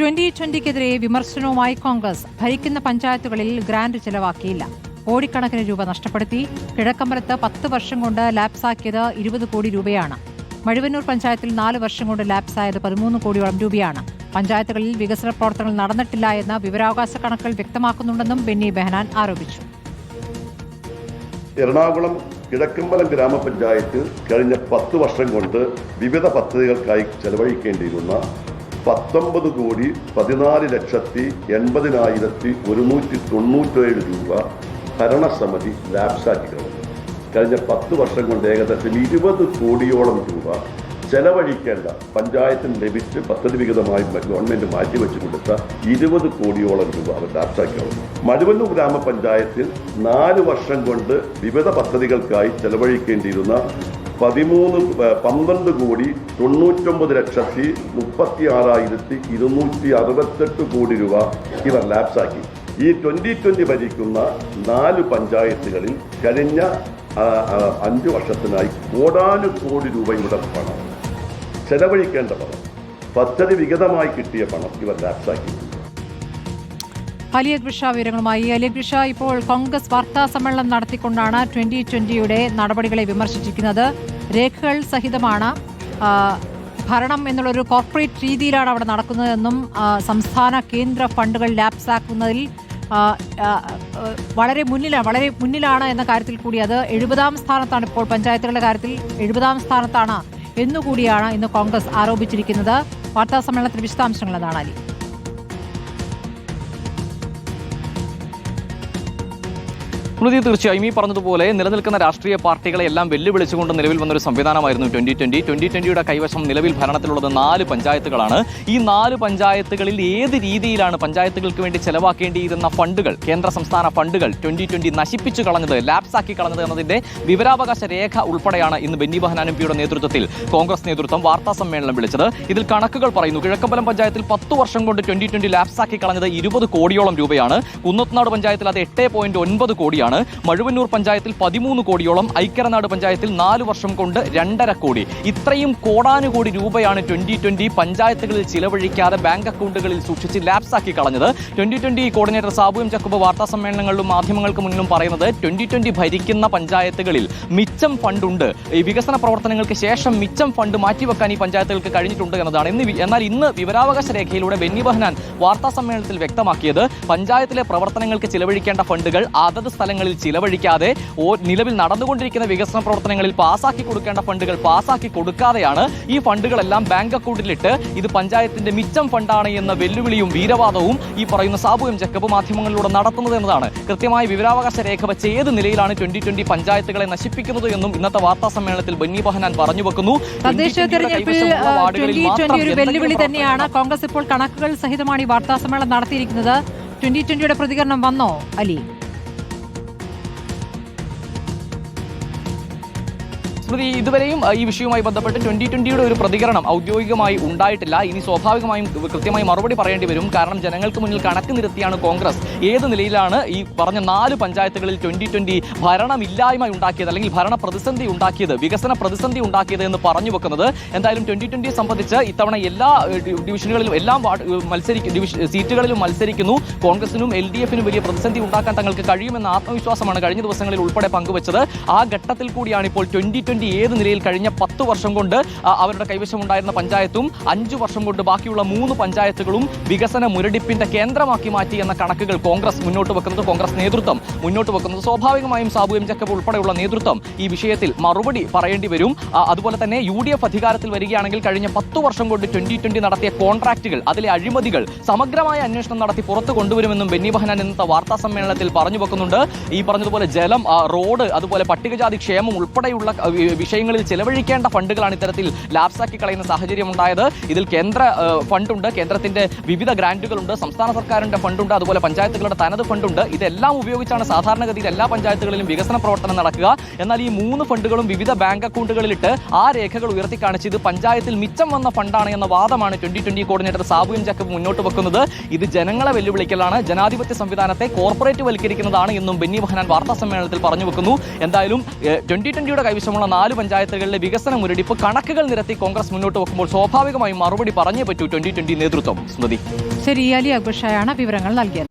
Twenty ട്വന്റിക്കെതിരെ വിമർശനവുമായി കോൺഗ്രസ് ഭരിക്കുന്ന പഞ്ചായത്തുകളിൽ ഗ്രാന്റ് ചെലവാക്കിയില്ല. കോടിക്കണക്കിന് രൂപ നഷ്ടപ്പെടുത്തി. കിഴക്കമ്പലത്ത് പത്ത് വർഷം കൊണ്ട് ലാപ്സാക്കിയത് ഇരുപത് കോടി രൂപയാണ്. മഴുവന്നൂർ പഞ്ചായത്തിൽ നാല് വർഷം കൊണ്ട് ലാപ്സായത് പതിമൂന്ന് കോടിയോളം രൂപയാണ്. പഞ്ചായത്തുകളിൽ വികസന പ്രവർത്തനങ്ങൾ നടന്നിട്ടില്ല എന്ന വിവരാവകാശ കണക്കുകൾ വ്യക്തമാക്കുന്നുണ്ടെന്നും ബെന്നി ബെഹനാൻ ആരോപിച്ചു. എറണാകുളം കിഴക്കമ്പലം ഗ്രാമപഞ്ചായത്ത് കഴിഞ്ഞ പത്ത് വർഷം കൊണ്ട് വിവിധ പദ്ധതികൾക്കായി ചെലവഴിക്കേണ്ടിയിരുന്ന പത്തൊമ്പത് കോടി പതിനാല് ലക്ഷത്തി എൺപതിനായിരത്തി ഒരുന്നൂറ്റി തൊണ്ണൂറ്റേഴ് രൂപ ഭരണസമിതി ലാപ്സാക്കി കളഞ്ഞു കഴിഞ്ഞ പത്ത് വർഷം കൊണ്ട് ഏകദേശം ഇരുപത് കോടിയോളം രൂപ ചെലവഴിക്കേണ്ട പഞ്ചായത്തിന് ലഭിച്ച് പദ്ധതി വിഹിതമായി ഗവൺമെന്റ് മാറ്റിവെച്ച് കൊടുത്ത ഇരുപത് കോടിയോളം രൂപ അവർ ലാപ്സാക്കി കളഞ്ഞു മഴുവന്നൂർ ഗ്രാമപഞ്ചായത്തിൽ നാല് വർഷം കൊണ്ട് വിവിധ പദ്ധതികൾക്കായി ചെലവഴിക്കേണ്ടിയിരുന്ന പതിമൂന്ന് പന്ത്രണ്ട് കോടി തൊണ്ണൂറ്റൊമ്പത് ലക്ഷത്തി മുപ്പത്തി ആറായിരത്തി ഇരുന്നൂറ്റി അറുപത്തെട്ട് കോടി രൂപ ഇവർ ലാപ്സാക്കി ഈ ട്വന്റി ട്വന്റി ഭരിക്കുന്ന നാല് പഞ്ചായത്തുകളിൽ കഴിഞ്ഞ അഞ്ച് വർഷത്തിനായി കോടാനുകോടി രൂപയുടെ പണം. ചെലവഴിക്കേണ്ട പണം. പദ്ധതി വിഹിതമായി കിട്ടിയ പണം ഇവർ ലാപ്സാക്കി അലി അക്ബർ ഷാ വിവരങ്ങളുമായി. അലി അക്ബർ ഇപ്പോൾ കോൺഗ്രസ് വാർത്താ സമ്മേളനം നടത്തിക്കൊണ്ടാണ് ട്വന്റി ട്വന്റിയുടെ നടപടികളെ വിമർശിച്ചിരിക്കുന്നത്. രേഖകൾ സഹിതമാണ് ഭരണം എന്നുള്ളൊരു കോർപ്പറേറ്റ് രീതിയിലാണ് അവിടെ നടക്കുന്നതെന്നും സംസ്ഥാന കേന്ദ്ര ഫണ്ടുകൾ ലാപ്സാക്കുന്നതിൽ വളരെ മുന്നിലാണ് വളരെ മുന്നിലാണ് എന്ന കാര്യത്തിൽ കൂടി അത് എഴുപതാം സ്ഥാനത്താണ് ഇപ്പോൾ പഞ്ചായത്തുകളുടെ കാര്യത്തിൽ എഴുപതാം സ്ഥാനത്താണ് എന്നുകൂടിയാണ് ഇന്ന് കോൺഗ്രസ് ആരോപിച്ചിരിക്കുന്നത്. വാർത്താ സമ്മേളനത്തിൽ വിശദാംശങ്ങൾ അതാണ് അലി. സ്മൃതി തീർച്ചയായും ഈ പറഞ്ഞതുപോലെ നിലനിൽക്കുന്ന രാഷ്ട്രീയ പാർട്ടികളെ എല്ലാം വെല്ലുവിളിച്ചുകൊണ്ട് നിലവിൽ വന്നൊരു സംവിധാനമായിരുന്നു ട്വന്റി ട്വന്റി. ട്വന്റി ട്വന്റിയുടെ കൈവശം നിലവിൽ ഭരണത്തിലുള്ളത് നാല് പഞ്ചായത്തുകളാണ്. ഈ നാല് പഞ്ചായത്തുകളിൽ ഏത് രീതിയിലാണ് പഞ്ചായത്തുകൾക്ക് വേണ്ടി ചെലവാക്കേണ്ടിയിരുന്ന ഫണ്ടുകൾ കേന്ദ്ര സംസ്ഥാന ഫണ്ടുകൾ ട്വന്റി ട്വന്റി നശിപ്പിച്ചു കളഞ്ഞത് ലാപ്സാക്കി കളഞ്ഞത് എന്നതിന്റെ വിവരാവകാശ രേഖ ഉൾപ്പെടെയാണ് ഇന്ന് ബെന്നി ബഹനാൻ പിയുടെ നേതൃത്വത്തിൽ കോൺഗ്രസ് നേതൃത്വം വാർത്താ സമ്മേളനം വിളിച്ചത്. ഇതിൽ കണക്കുകൾ പറയുന്നു കിഴക്കമ്പലം പഞ്ചായത്തിൽ പത്ത് വർഷം കൊണ്ട് ട്വന്റി ട്വന്റി ലാപ്സാക്കി കളഞ്ഞത് ഇരുപത് കോടിയോളം രൂപയാണ്. കുന്നത്തുനാട് പഞ്ചായത്തിൽ അത് എട്ട് പോയിന്റ് ഒൻപത് കോടിയാണ്. മഴുവന്നൂർ പഞ്ചായത്തിൽ പതിമൂന്ന് കോടിയോളം ഐക്യരനാട് പഞ്ചായത്തിൽ നാല് വർഷം കൊണ്ട് രണ്ടര കോടി. ഇത്രയും കോടാനുകോടി രൂപയാണ് ട്വന്റി ട്വന്റി പഞ്ചായത്തുകളിൽ ചിലവഴിക്കാതെ ബാങ്ക് അക്കൗണ്ടുകളിൽ സൂക്ഷിച്ച് ലാപ്സാക്കി കളഞ്ഞത്. Twenty twenty coordinator Sabu M വാർത്താ സമ്മേളനങ്ങളിലും മാധ്യമങ്ങൾക്ക് മുന്നിലും പറയുന്നത് ട്വന്റി ട്വന്റി ഭരിക്കുന്ന പഞ്ചായത്തുകളിൽ മിച്ചം ഫണ്ടുണ്ട് ഈ വികസന പ്രവർത്തനങ്ങൾക്ക് ശേഷം മിച്ചം ഫണ്ട് മാറ്റിവെക്കാൻ ഈ പഞ്ചായത്തുകൾക്ക് കഴിഞ്ഞിട്ടുണ്ട് എന്നതാണ്. എന്നാൽ ഇന്ന് വിവരാവകാശ രേഖയിലൂടെ ബെന്നി ബഹനാൻ വാർത്താ സമ്മേളനത്തിൽ വ്യക്തമാക്കിയത് പഞ്ചായത്തിലെ പ്രവർത്തനങ്ങൾക്ക് ചിലവഴിക്കേണ്ട ഫണ്ടുകൾ അതത് സ്ഥലങ്ങളിൽ ചിലവഴിക്കാതെ നിലവിൽ നടന്നുകൊണ്ടിരിക്കുന്ന വികസന പ്രവർത്തനങ്ങളിൽ പാസാക്കി കൊടുക്കേണ്ട ഫണ്ടുകൾ പാസാക്കി കൊടുക്കാതെയാണ് ഈ ഫണ്ടുകളെല്ലാം ബാങ്ക് അക്കൗണ്ടിലിട്ട് ഇത് പഞ്ചായത്തിന്റെ മിച്ചം ഫണ്ടാണ് എന്ന വെല്ലുവിളിയും വീരവാദവും ഈ പറയുന്ന സാബു എം ജക്കബ് മാധ്യമങ്ങളിലൂടെ നടത്തുന്നത് എന്നതാണ്. കൃത്യമായി വിവരാവകാശ രേഖ വെച്ച് ഏത് നിലയിലാണ് ട്വന്റി ട്വന്റി പഞ്ചായത്തുകളെ നശിപ്പിക്കുന്നത് എന്നും ഇന്നത്തെ വാർത്താ സമ്മേളനത്തിൽ ബന്നി ബഹനാൻ പറഞ്ഞു വെക്കുന്നു. തദ്ദേശ 2020 തെരഞ്ഞെടുപ്പിൽ കൈവശമുള്ള വാർഡുകളിൽ ട്വന്റി മാത്രം ട്വന്റി ഒരു വെല്ലുവിളി തന്നെയാണ് കോൺഗ്രസ് ഇപ്പോൾ കണക്കുകൾ സഹിതമാണ് ഈ വാർത്താ സമ്മേളനം നടത്തിയിരിക്കുന്നത്. ട്വന്റി ട്വന്റിയുടെ പ്രതികരണം വന്നോ അലി? സ്മൃതി ഇതുവരെയും ഈ വിഷയവുമായി ബന്ധപ്പെട്ട് ട്വന്റി ട്വന്റിയുടെ ഒരു പ്രതികരണം ഔദ്യോഗികമായി ഉണ്ടായിട്ടില്ല. ഇനി സ്വാഭാവികമായും കൃത്യമായി മറുപടി പറയേണ്ടി വരും. കാരണം ജനങ്ങൾക്ക് മുന്നിൽ കണക്ക് നിരത്തിയാണ് കോൺഗ്രസ്. ഏത് നിലയിലാണ് ഈ പറഞ്ഞ നാല് പഞ്ചായത്തുകളിൽ ട്വന്റി ട്വന്റി ഭരണമില്ലായ്മ ഉണ്ടാക്കിയത് അല്ലെങ്കിൽ ഭരണ പ്രതിസന്ധി ഉണ്ടാക്കിയത് വികസന പ്രതിസന്ധി ഉണ്ടാക്കിയത് എന്ന് പറഞ്ഞു വെക്കുന്നത്? എന്തായാലും ട്വന്റി ട്വന്റിയെ സംബന്ധിച്ച് ഇത്തവണ എല്ലാ ഡിവിഷനുകളിലും എല്ലാം മത്സരിക്കും ഡിവിഷ- സീറ്റുകളിലും മത്സരിക്കുന്നു. കോൺഗ്രസിനും എൽ ഡി എഫിനും വലിയ പ്രതിസന്ധി ഉണ്ടാക്കാൻ തങ്ങൾക്ക് കഴിയുമെന്ന ആത്മവിശ്വാസമാണ് കഴിഞ്ഞ ദിവസങ്ങളിൽ ഉൾപ്പെടെ പങ്കുവച്ചത്. ആ ഘട്ടത്തിൽ കൂടിയാണ് ഇപ്പോൾ ട്വന്റി ട്വന്റി ഏത് നിലയിൽ കഴിഞ്ഞ പത്ത് വർഷം കൊണ്ട് അവരുടെ കൈവശമുണ്ടായിരുന്ന പഞ്ചായത്തും അഞ്ചു വർഷം കൊണ്ട് ബാക്കിയുള്ള മൂന്ന് പഞ്ചായത്തുകളും വികസന മുരടിപ്പിന്റെ കേന്ദ്രമാക്കി മാറ്റി എന്ന കണക്കുകൾ കോൺഗ്രസ് മുന്നോട്ട് വെക്കുന്നത് കോൺഗ്രസ് നേതൃത്വം. മുന്നോട്ട് വെക്കുന്നത് സ്വാഭാവികമായും സാബു എം ജക്കബ് ഉൾപ്പെടെയുള്ള നേതൃത്വം. ഈ വിഷയത്തിൽ മറുപടി പറയേണ്ടി വരും. അതുപോലെ തന്നെ യു ഡി എഫ് അധികാരത്തിൽ വരികയാണെങ്കിൽ കഴിഞ്ഞ പത്ത് വർഷം കൊണ്ട് ട്വന്റി ട്വന്റി നടത്തിയ കോൺട്രാക്റ്റുകൾ അതിലെ അഴിമതികൾ സമഗ്രമായ അന്വേഷണം നടത്തി പുറത്തു കൊണ്ടുവരുമെന്നും ബെന്നി ബഹനാൻ ഇന്നത്തെ വാർത്താ സമ്മേളനത്തിൽ പറഞ്ഞു വെക്കുന്നുണ്ട്. ഈ പറഞ്ഞതുപോലെ ജലം റോഡ് അതുപോലെ പട്ടികജാതി ക്ഷേമം ഉൾപ്പെടെയുള്ള വിഷയങ്ങളിൽ ചെലവഴിക്കേണ്ട ഫണ്ടുകളാണ് ഇത്തരത്തിൽ ലാപ്സാക്കി കളയുന്ന സാഹചര്യം ഉണ്ടായത് ഇതിൽ കേന്ദ്ര ഫണ്ടുണ്ട്. കേന്ദ്രത്തിന്റെ വിവിധ ഗ്രാന്റുകളുണ്ട്. സംസ്ഥാന സർക്കാരിന്റെ ഫണ്ടുണ്ട്. അതുപോലെ പഞ്ചായത്തുകളുടെ തനത് ഫണ്ടുണ്ട്. ഇതെല്ലാം ഉപയോഗിച്ചാണ് സാധാരണഗതിയിൽ എല്ലാ പഞ്ചായത്തുകളിലും വികസന പ്രവർത്തനം നടക്കുക. എന്നാൽ ഈ മൂന്ന് ഫണ്ടുകളും വിവിധ ബാങ്ക് അക്കൗണ്ടുകളിലിട്ട് ആ രേഖകൾ ഉയർത്തി കാണിച്ച് ഇത് പഞ്ചായത്തിൽ മിച്ചം വന്ന ഫണ്ടാണ് എന്ന വാദമാണ് twenty twenty coordinator Sabu M Jacob മുന്നോട്ട് വെക്കുന്നത്. ഇത് ജനങ്ങളെ വെല്ലുവിളിക്കലാണ്. ജനാധിപത്യ സംവിധാനത്തെ കോർപ്പറേറ്റ് വൽക്കരിക്കുന്നതാണ് എന്നും ബെന്നി ബഹനാൻ വാർത്താ സമ്മേളനത്തിൽ പറഞ്ഞു വെക്കുന്നു. എന്തായാലും ട്വന്റി ട്വന്റിയുടെ കൈവശമുള്ള നാല് പഞ്ചായത്തുകളിലെ വികസന മുരടിപ്പ് കണക്കുകൾ നിരത്തി കോൺഗ്രസ് മുന്നോട്ട് വെക്കുമ്പോൾ സ്വാഭാവികമായും മറുപടി പറഞ്ഞേ പറ്റൂ ട്വന്റി ട്വന്റി നേതൃത്വം. സ്മൃതി. ശരി അലി അക്ബർ ഷായാണ് വിവരങ്ങൾ നൽകിയത്.